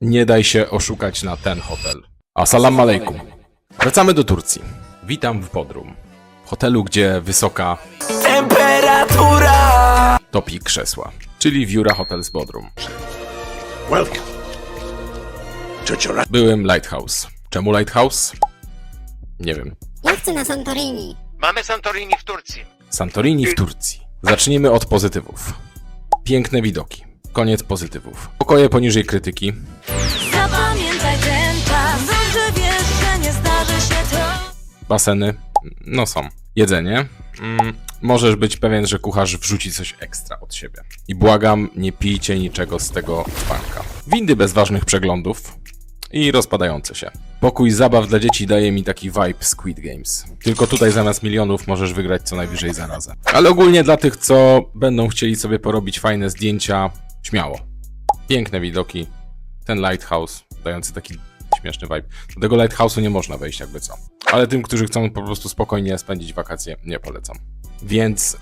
Nie daj się oszukać na ten hotel. Assalamu alaikum. Wracamy do Turcji. Witam w Bodrum. Hotelu, gdzie wysoka Temperatura topi krzesła. Czyli Viura Hotel z Bodrum. Welcome to Byłem Lighthouse. Czemu Lighthouse? Nie wiem. Ja chcę na Santorini. Mamy Santorini w Turcji. Santorini w Turcji. Zacznijmy od pozytywów. Piękne widoki. Koniec pozytywów. Pokoje poniżej krytyki. Zapamiętaj ten czas Dobrze wiesz, że nie zdarzy się to Baseny. No są. Jedzenie. Mm, możesz być pewien, że kucharz wrzuci coś ekstra od siebie. I błagam, nie pijcie niczego z tego dzbanka. Windy bez ważnych przeglądów. I rozpadające się. Pokój zabaw dla dzieci daje mi taki vibe Squid Games. Tylko tutaj zamiast milionów możesz wygrać co najwyżej zarazem. Ale ogólnie dla tych, co będą chcieli sobie porobić fajne zdjęcia, śmiało. Piękne widoki. Ten lighthouse dający taki śmieszny vibe. Do tego lighthouse'u nie można wejść jakby co. Ale tym, którzy chcą po prostu spokojnie spędzić wakacje, nie polecam. Więc